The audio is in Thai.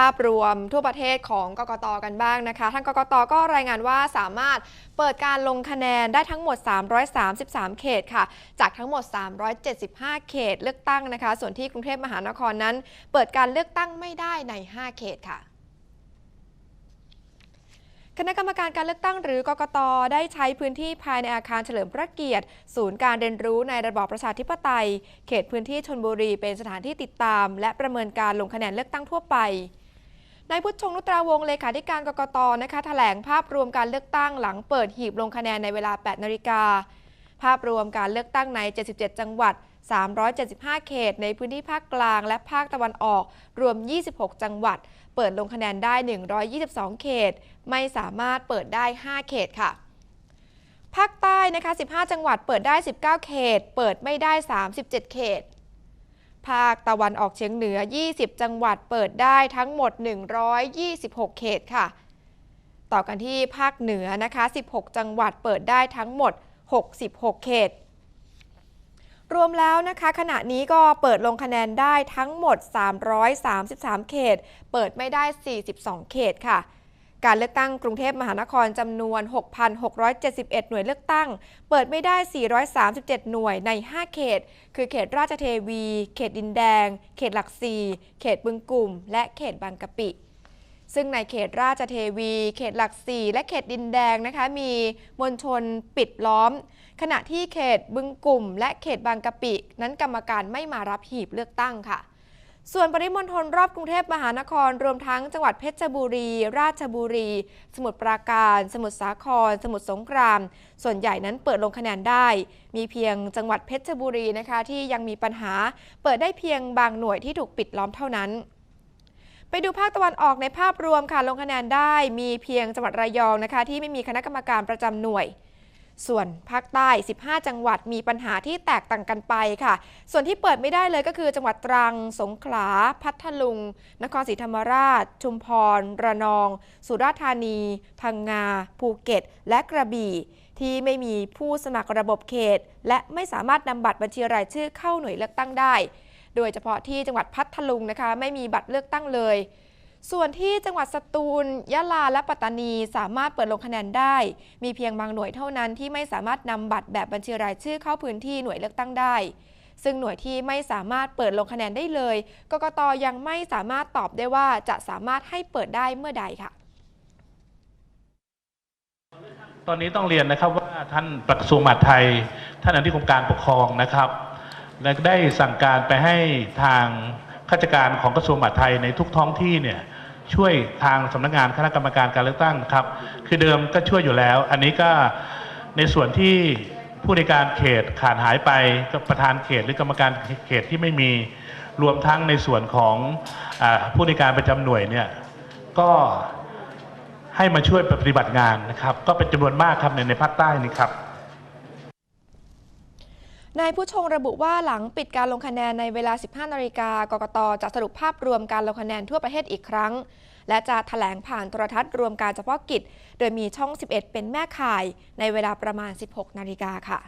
ภาพรวมทั่วประเทศของกกตกันบ้างนะคะทางกกตก็รายงานว่าสามารถเปิดการลงคะแนนได้ทั้งหมด 333 เขตค่ะ จากทั้งหมด 375 เขตเลือกตั้งนะคะ ส่วนที่กรุงเทพมหานครนั้น เปิดการเลือกตั้งไม่ได้ใน 5 เขตค่ะคณะกรรมการการเลือกตั้งหรือกกตได้ใช้พื้นที่ภายในอาคารเฉลิมพระเกียรติ ศูนย์การเรียนรู้ในระบอบประชาธิปไตย เขตพื้นที่ชนบุรีเป็นสถานที่ติดตาม และประเมินการลงคะแนนเลือกตั้งทั่วไป นายพุทธชงนุตราวงศ์เลขาธิการกกตนะคะแถลงภาพรวมการเลือกตั้งหลังเปิดหีบลงคะแนนในเวลา 8 นาฬิกา ภาพรวมการเลือกตั้งใน 77 จังหวัด 375 เขต ในพื้นที่ภาคกลางและภาคตะวันออก รวม 26 จังหวัด เปิดลงคะแนนได้ 122 เขต ไม่สามารถเปิดได้ 5 เขตค่ะภาคใต้นะคะ 15 จังหวัดเปิดได้ 19 เขต เปิดไม่ได้ 37 เขต ภาคตะวันออกเฉียงเหนือ 20 จังหวัดเปิดได้ทั้งหมด 126 เขตค่ะ ต่อกันที่ภาคเหนือนะคะ 16 จังหวัดเปิดได้ทั้งหมด 66 เขต รวมแล้วนะคะ ขณะนี้ก็เปิดลงคะแนนได้ทั้งหมด 333 เขต เปิดไม่ได้ 42 เขตค่ะ การเลือกตั้งกรุงเทพมหานครจำนวน 6,671 หน่วยเลือกตั้ง เปิดไม่ได้ 437 หน่วยใน 5 เขต คือเขตราชเทวี เขตดินแดง เขตหลักสี่เขตบึงกลุ่ม และเขตบางกะปิ ซึ่งในเขตราชเทวี เขตหลักสี่และเขตดินแดงนะคะ มีมวลชนปิดล้อม ขณะที่เขตบึงกลุ่ม และเขตบางกะปิ นั้นกรรมการไม่มารับหีบเลือกตั้งค่ะ ส่วนปริมณฑลรอบกรุงเทพมหานคร รวมทั้งจังหวัดเพชรบุรี ราชบุรี สมุทรปราการ สมุทรสาคร สมุทรสงคราม ส่วนใหญ่นั้นเปิดลงคะแนนได้ มีเพียงจังหวัดเพชรบุรีนะคะที่ยังมีปัญหา เปิดได้เพียงบางหน่วยที่ถูกปิดล้อมเท่านั้นไปดูภาคตะวันออกในภาพรวมค่ะลงคะแนนได้มีเพียงจังหวัดระยองนะคะ ที่ไม่มีคณะกรรมการประจำหน่วย ส่วนภาคใต้ 15 จังหวัดมีปัญหาที่แตกต่างกันไปค่ะ ส่วนที่เปิดไม่ได้เลยก็คือ จังหวัดตรัง สงขลา พัทลุง นครศรีธรรมราช ชุมพร ระนอง สุราษฎร์ธานี พังงา ภูเก็ต และกระบี่ ที่ไม่มีผู้สมัครระบบเขต และไม่สามารถนำบัตรบัญชีรายชื่อเข้าหน่วยเลือกตั้งได้ โดยเฉพาะที่จังหวัดพัทลุงนะคะ ไม่มีบัตรเลือกตั้งเลย ส่วนที่จังหวัดสตูล ยะลา และปัตตานีสามารถเปิดลงคะแนนได้ มีเพียงบางหน่วยเท่านั้นที่ไม่สามารถนำบัตรแบบบัญชีรายชื่อเข้าพื้นที่หน่วยเลือกตั้งได้ ซึ่งหน่วยที่ไม่สามารถเปิดลงคะแนนได้เลย กกตยังไม่สามารถตอบได้ว่าจะสามารถให้เปิดได้เมื่อใดค่ะ ตอนนี้ต้องเรียนนะครับว่าท่านประกระทรวงมาดไทย ท่านอธิบดีการปกครองนะครับและได้สั่งการไปให้ทาง ข้าราชการของกระทรวงมหาดไทยในทุกท้องที่เนี่ยช่วยทางสำนักงานคณะกรรมการการเลือกตั้งครับ คือเดิมก็ช่วยอยู่แล้ว อันนี้ก็ในส่วนที่ผู้ในการเขตขาดหายไปก็ประธานเขตหรือกรรมการเขตที่ไม่มีรวมทั้งในส่วนของอผู้ในการประจำหน่วยเนี่ยก็ให้มาช่วยปฏิบัติงานนะครับ ก็เป็นจำนวนมากครับในในภาคใต้นี่ครับ นายผู้ชงระบุว่าหลังปิดการลงคะแนนในเวลา 15 นาฬิกากกตจะสรุปภาพรวมการลงคะแนนทั่วประเทศอีกครั้ง และจะถแถลงผ่านโทรทัศน์รวมการเฉพาะกิจ โดยมีช่อง 11 เป็นแม่ข่ายในเวลาประมาณ 16 นาฬิกาค่ะ